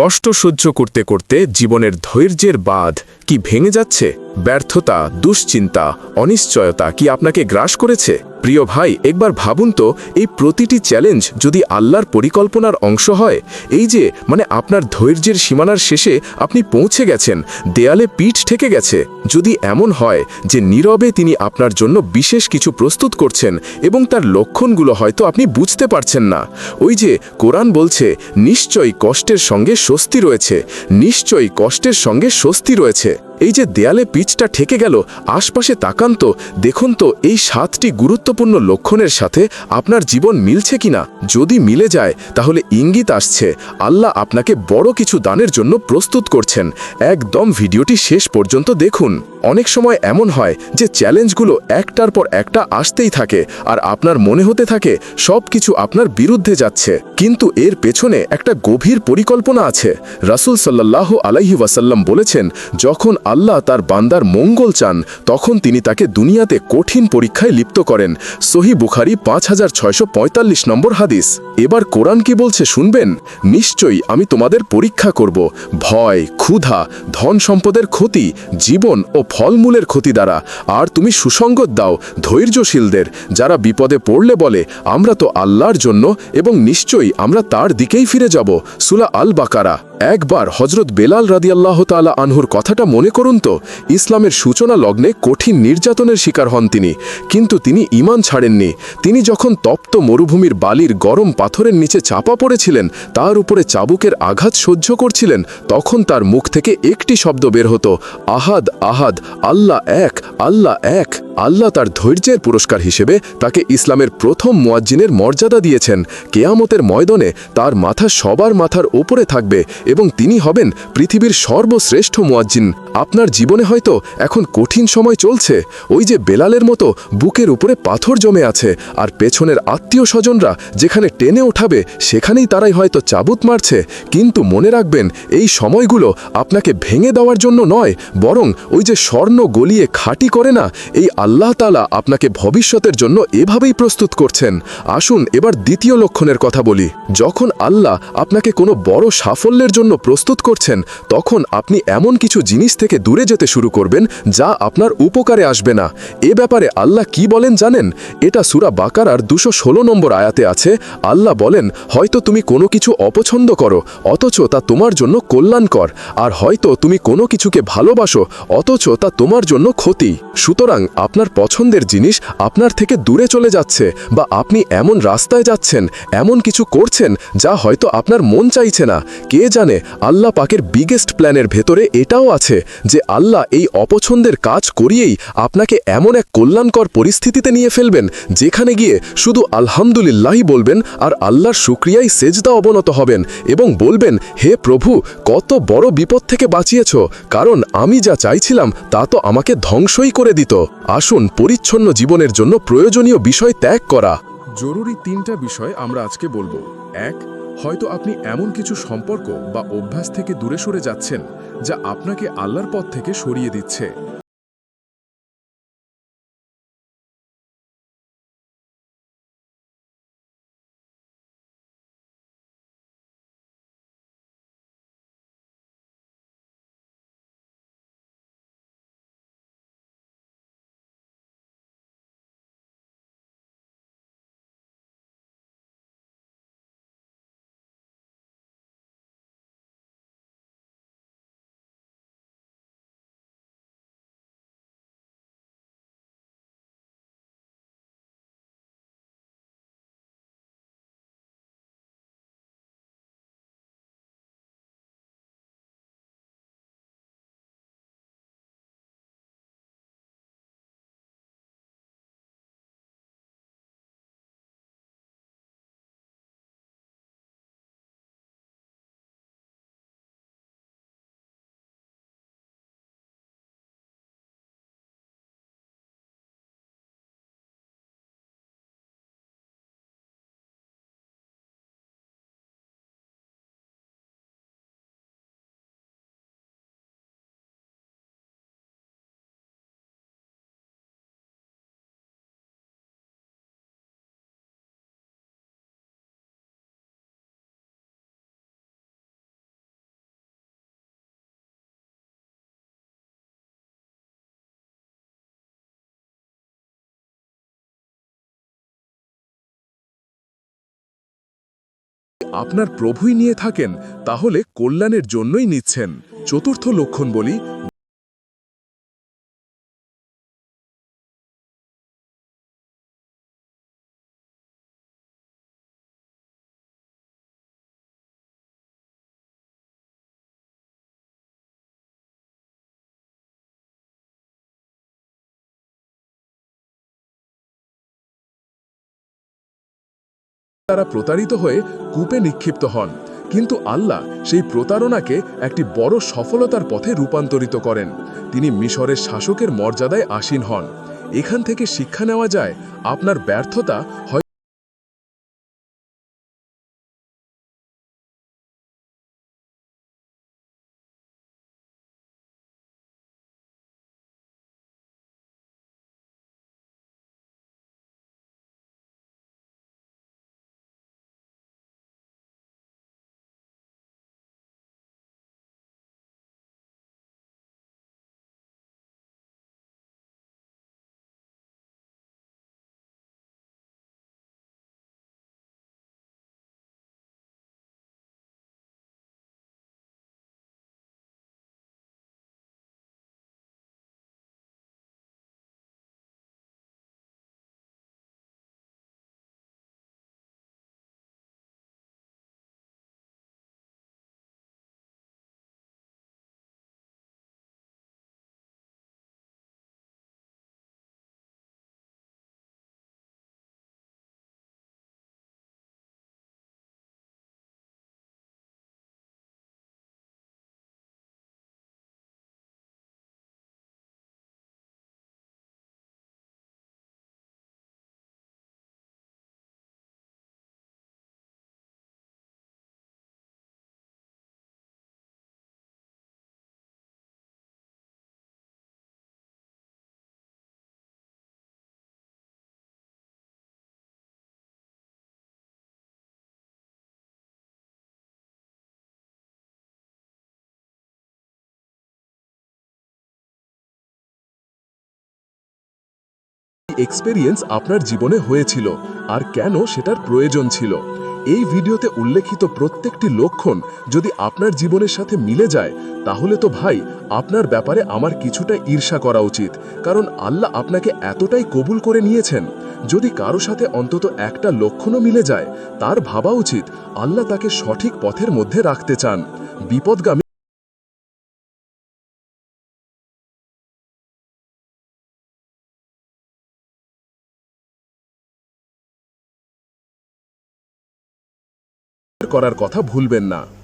কষ্ট সহ্য করতে করতে জীবনের ধৈর্যের বাঁধ কি ভেঙে যাচ্ছে? ব্যর্থতা, দুশ্চিন্তা, অনিশ্চয়তা কি আপনাকে গ্রাস করেছে? প্রিয় ভাই, একবার ভাবুন তো, এই প্রতিটি চ্যালেঞ্জ যদি আল্লাহর পরিকল্পনার অংশ হয়, এই যে মানে আপনার ধৈর্যের সীমানার শেষে আপনি পৌঁছে গেছেন, দেয়ালে পিঠ ঠেকে গেছে, যদি এমন হয় যে নীরবে তিনি আপনার জন্য বিশেষ কিছু প্রস্তুত করছেন এবং তার লক্ষণগুলো হয়তো আপনি বুঝতে পারছেন না, ওই যে, কোরআন বলছে, নিশ্চয়ই কষ্টের সঙ্গে স্বস্তি রয়েছে, নিশ্চয়ই কষ্টের সঙ্গে স্বস্তি রয়েছে। এই যে দেয়ালে পিচটা ঠেকে গেল, আশপাশে তাকান তো, দেখুন তো এই সাতটি গুরুত্বপূর্ণ লক্ষণের সাথে আপনার জীবন মিলছে কিনা। যদি মিলে যায়, তাহলে ইঙ্গিত আসছে, আল্লাহ আপনাকে বড় কিছু দানের জন্য প্রস্তুত করছেন। একদম ভিডিওটি শেষ পর্যন্ত দেখুন। অনেক সময় এমন হয় যে চ্যালেঞ্জগুলো একটার পর একটা আসতেই থাকে, আর আপনার মনে হতে থাকে সব কিছু আপনার বিরুদ্ধে যাচ্ছে। কিন্তু এর পেছনে একটা গভীর পরিকল্পনা আছে। রাসুল সাল্লাহ আলাইহি ওয়াসাল্লাম বলেছেন, যখন আল্লাহ তার বান্দার মঙ্গল চান, তখন তিনি তাকে দুনিয়াতে কঠিন পরীক্ষায় লিপ্ত করেন। সহি বুখারি পাঁচ হাজার ছয়শো পঁয়তাল্লিশ নম্বর হাদিস। এবার কোরআন কি বলছে শুনবেন? নিশ্চয়ই আমি তোমাদের পরীক্ষা করব। ভয়, ক্ষুধা, ধন সম্পদের ক্ষতি, জীবন ও ফলমূলের ক্ষতি দ্বারা। আর তুমি সুসঙ্গত দাও ধৈর্যশীলদের, যারা বিপদে পড়লে বলে, আমরা তো আল্লাহর জন্য এবং নিশ্চয়ই আমরা তার দিকেই ফিরে যাব। সুলা আল বাকারা একবার হজরত বেলাল রাদিয়াল্লাহ তালা আনহুর কথাটা মনে করুন তো, ইসলামের সূচনা লগ্নে কঠিন নির্যাতনের শিকার হন তিনি, কিন্তু তিনি ইমান ছাড়েননি। তিনি যখন তপ্ত মরুভূমির বালির গরম পাথরের নিচে চাপা পড়েছিলেন, তার উপরে চাবুকের আঘাত সহ্য করছিলেন, তখন তার মুখ থেকে একটি শব্দ বের হতো, আহাদ আহাদ, আল্লাহ এক আল্লাহ এক। আল্লাহ তার ধৈর্যের পুরস্কার হিসেবে তাকে ইসলামের প্রথম মোয়াজ্জিনের মর্যাদা দিয়েছেন। কেয়ামতের ময়দনে তার মাথা সবার মাথার ওপরে থাকবে এবং তিনি হবেন পৃথিবীর সর্বশ্রেষ্ঠ মুয়াজ্জিন। আপনার জীবনে হয়তো এখন কঠিন সময় চলছে। ওই যে বেলালের মতো বুকের উপরে পাথর জমে আছে আর পেছনের আত্মীয় স্বজনরা যেখানে টেনে ওঠাবে, সেখানেই তারাই হয়তো চাবুত মারছে। কিন্তু মনে রাখবেন, এই সময়গুলো আপনাকে ভেঙে দেওয়ার জন্য নয়, বরং ওই যে স্বর্ণ গলিয়ে খাঁটি করে না, এই আল্লাহ তালা আপনাকে ভবিষ্যতের জন্য এভাবেই প্রস্তুত করছেন। আসুন এবার দ্বিতীয় লক্ষণের কথা বলি। যখন আল্লাহ আপনাকে কোনো বড় সাফল্যের জন্য প্রস্তুত করছেন, তখন আপনি এমন কিছু জিনিস থেকে দূরে যেতে শুরু করবেন, যা আপনার উপকারে আসবে না। এ ব্যাপারে আল্লাহ কি বলেন জানেন? এটা সুরা বাকারার দুশো ষোলো নম্বর আয়াতে আছে। আল্লাহ বলেন, হয়তো তুমি কোনো কিছু অপছন্দ করো, অথচ তা তোমার জন্য কল্যাণকর। আর হয়তো তুমি কোনো কিছুকে ভালোবাসো, অথচ তা তোমার জন্য ক্ষতি। সুতরাং আপনার পছন্দের জিনিস আপনার থেকে দূরে চলে যাচ্ছে, বা আপনি এমন রাস্তায় যাচ্ছেন, এমন কিছু করছেন, যা হয়তো আপনার মন চাইছে না। কে জানে, আল্লাহ পাকের বিগেস্ট প্ল্যানের ভেতরে এটাও আছে। যে আল্লাহ এই অপছন্দের কাজ করিয়েই আপনাকে এমন এক কল্যাণকর পরিস্থিতিতে নিয়ে ফেলবেন, যেখানে গিয়ে শুধু আলহামদুলিল্লাহই বলবেন আর আল্লাহর শুক্রিয়াই সেজদা অবনত হবেন এবং বলবেন, হে প্রভু, কত বড় বিপদ থেকে বাঁচিয়েছ, কারণ আমি যা চাইছিলাম তা তো আমাকে ধ্বংসই করে দিত। আসুন পরিচ্ছন্ন জীবনের জন্য প্রয়োজনীয় বিষয় ত্যাগ করা। জরুরি তিনটা বিষয় আমরা আজকে বলব। এক হয়তো আপনি এমন কিছু সম্পর্ক বা অভ্যাস থেকে দূরে সরে যাচ্ছেন যা আপনাকে আল্লাহর পথ থেকে সরিয়ে দিচ্ছে। আপনার প্রভুই নিয়ে থাকেন তাহলে কল্যাণের জন্যই নিচ্ছেন। চতুর্থ লক্ষণ বলি তারা প্রতারিত হয়ে কূপে নিক্ষিপ্ত হন। কিন্তু আল্লাহ সেই প্রতারণাকে একটি বড় সফলতার পথে রূপান্তরিত করেন। তিনি মিশরের শাসকের মর্যাদায় আসীন হন। এখান থেকে শিক্ষা নেওয়া যায়, আপনার ব্যর্থতা হয় এক্সপেরিয়েন্স আপনার জীবনে হয়েছিল আর কেন সেটার প্রয়োজন ছিল। এই ভিডিওতে উল্লেখিত প্রত্যেকটি লক্ষণ যদি আপনার জীবনের সাথে মিলে যায়, তাহলে তো ভাই, আপনার ব্যাপারে আমার কিছুটা ঈর্ষা করা উচিত, কারণ আল্লাহ আপনাকে এতটাই কবুল করে নিয়েছেন। যদি কারও সাথে অন্তত একটা লক্ষণও মিলে যায়, তার ভাবা উচিত, আল্লাহ তাকে সঠিক পথের মধ্যে রাখতে চান। বিপদগামী করার কথা ভুলবেন না।